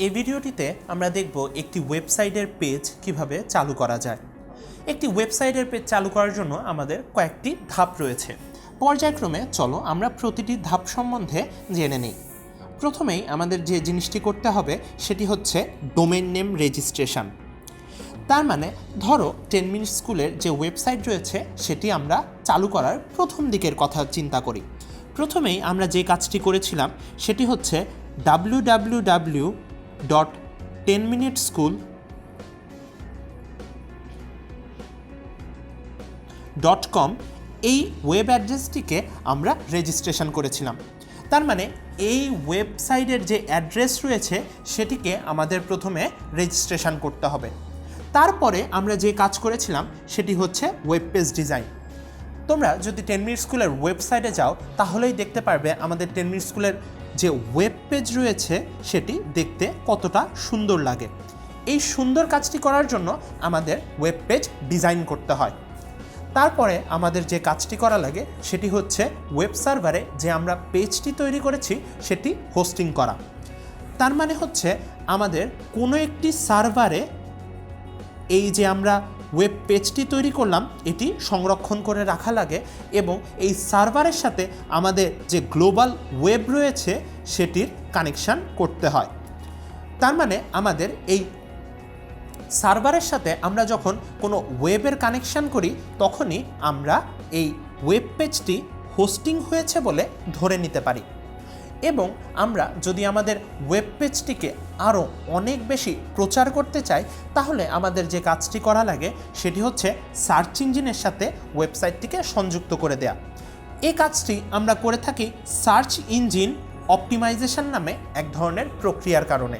এই ভিডিওটিতে আমরা দেখব একটি ওয়েবসাইটের পেজ কীভাবে চালু করা যায়। একটি ওয়েবসাইটের পেজ চালু করার জন্য আমাদের কয়েকটি ধাপ রয়েছে। পর্যায়ক্রমে চলো আমরা প্রতিটি ধাপ সম্বন্ধে জেনে নিই। প্রথমেই আমাদের যে জিনিসটি করতে হবে সেটি হচ্ছে ডোমেন নেম রেজিস্ট্রেশন। তার মানে ধরো টেন মিনিট স্কুলের যে ওয়েবসাইট রয়েছে সেটি আমরা চালু করার প্রথম দিকের কথা চিন্তা করি। প্রথমেই আমরা যে কাজটি করেছিলাম সেটি হচ্ছে W W W dot ten minute school dot com এই ওয়েব অ্যাড্রেসটিকে আমরা রেজিস্ট্রেশন করেছিলাম। তার মানে এই ওয়েবসাইটের যে অ্যাড্রেস রয়েছে, সেটিকে আমাদের প্রথমে রেজিস্ট্রেশন করতে হবে। তারপরে আমরা যে কাজ করেছিলাম, সেটি হচ্ছে ওয়েব পেজ ডিজাইন তোমরা যদি টেন মিনিট স্কুলের ওয়েবসাইটে যাও, তাহলেই দেখতে পারবে আমাদের টেন মিনিট স্কুলের যে ওয়েব পেজ রয়েছে সেটি দেখতে কতটা সুন্দর লাগে। এই সুন্দর কাজটি করার জন্য আমাদের ওয়েব পেজ ডিজাইন করতে হয়। তারপরে আমাদের যে কাজটি করা লাগে সেটি হচ্ছে ওয়েব সার্ভারে যে আমরা পেজটি তৈরি করেছি সেটি হোস্টিং করা। তার মানে হচ্ছে আমাদের কোনো একটি সার্ভারে এই যে আমরা ওয়েব পেজটি তৈরি করলাম, এটি সংরক্ষণ করে রাখা লাগে এবং এই সার্ভারের সাথে আমাদের যে গ্লোবাল ওয়েব রয়েছে, সেটির কানেকশান করতে হয়। তার মানে আমাদের এই সার্ভারের সাথে আমরা যখন কোনো ওয়েবের কানেকশান করি, তখনই আমরা এই ওয়েব পেজটি হোস্টিং হয়েছে বলে ধরে নিতে পারি। এবং আমরা যদি আমাদের ওয়েব পেজটিকে আরও অনেক বেশি প্রচার করতে চাই, তাহলে আমাদের যে কাজটি করা লাগে সেটি হচ্ছে সার্চ ইঞ্জিনের সাথে ওয়েবসাইটটিকে সংযুক্ত করে দেয়া। এই কাজটি আমরা করে থাকি সার্চ ইঞ্জিন অপটিমাইজেশন নামে এক ধরনের প্রক্রিয়ার কারণে।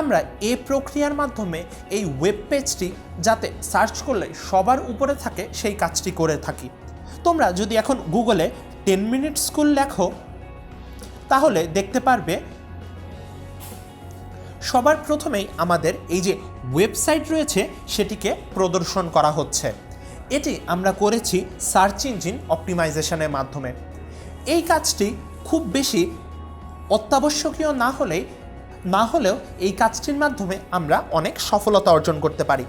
আমরা এ প্রক্রিয়ার মাধ্যমে এই ওয়েব পেজটি যাতে সার্চ করলে সবার উপরে থাকে, সেই কাজটি করে থাকি। তোমরা যদি এখন গুগলে টেন মিনিট স্কুল লেখো তাহলে দেখতে পারবে, সবার প্রথমেই আমাদের এই যে ওয়েবসাইট রয়েছে, সেটিকে প্রদর্শন করা হচ্ছে। এটি আমরা করেছি সার্চ ইঞ্জিন অপটিমাইজেশনের মাধ্যমে। এই কাজটি খুব বেশি অত্যাবশ্যকীয় না হলেই, না হলেও এই কাজটির মাধ্যমে আমরা অনেক সফলতা অর্জন করতে পারি।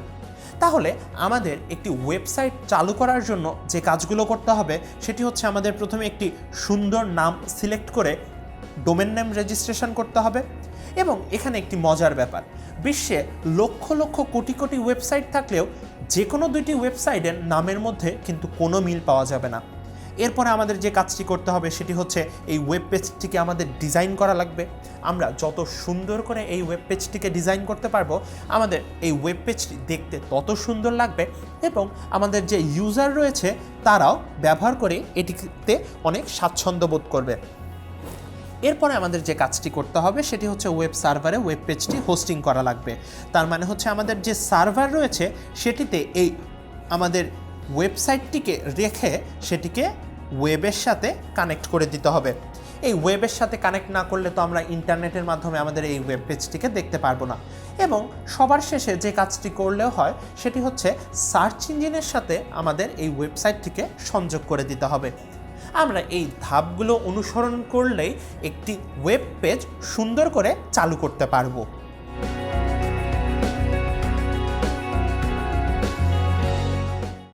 তাহলে আমাদের একটি ওয়েবসাইট চালু করার জন্য যে কাজগুলো করতে হবে, সেটি হচ্ছে আমাদের প্রথমে একটি সুন্দর নাম সিলেক্ট করে ডোমেন নেম রেজিস্ট্রেশন করতে হবে এবং এখানে একটি মজার ব্যাপার, বিশ্বে লক্ষ লক্ষ কোটি কোটি ওয়েবসাইট থাকলেও যে কোনো দুইটি ওয়েবসাইটের নামের মধ্যে কিন্তু কোনো মিল পাওয়া যাবে না। এরপরে আমাদের যে কাজটি করতে হবে সেটি হচ্ছে এই ওয়েব পেজটিকে আমাদের ডিজাইন করা লাগবে। আমরা যত সুন্দর করে এই ওয়েব পেজটিকে ডিজাইন করতে পারব, আমাদের এই ওয়েব পেজটি দেখতে তত সুন্দর লাগবে এবং আমাদের যে ইউজার রয়েছে তারাও ব্যবহার করে এটিতে অনেক স্বাচ্ছন্দ্য বোধ করবে। এরপরে আমাদের যে কাজটি করতে হবে, সেটি হচ্ছে ওয়েব সার্ভারে ওয়েব পেজটি হোস্টিং করা লাগবে। তার মানে হচ্ছে আমাদের যে সার্ভার রয়েছে, সেটিতে এই আমাদের ওয়েবসাইটটিকে রেখে সেটিকে ওয়েবের সাথে কানেক্ট করে দিতে হবে। এই ওয়েবের সাথে কানেক্ট না করলে তো আমরা ইন্টারনেটের মাধ্যমে আমাদের এই ওয়েব পেজটিকে দেখতে পারব না। এবং সবার শেষে যে কাজটি করলেও হয়, সেটি হচ্ছে সার্চ ইঞ্জিনের সাথে আমাদের এই ওয়েবসাইটটিকে সংযোগ করে দিতে হবে। আমরা এই ধাপগুলো অনুসরণ করলেই একটি ওয়েব পেজ সুন্দর করে চালু করতে পারব।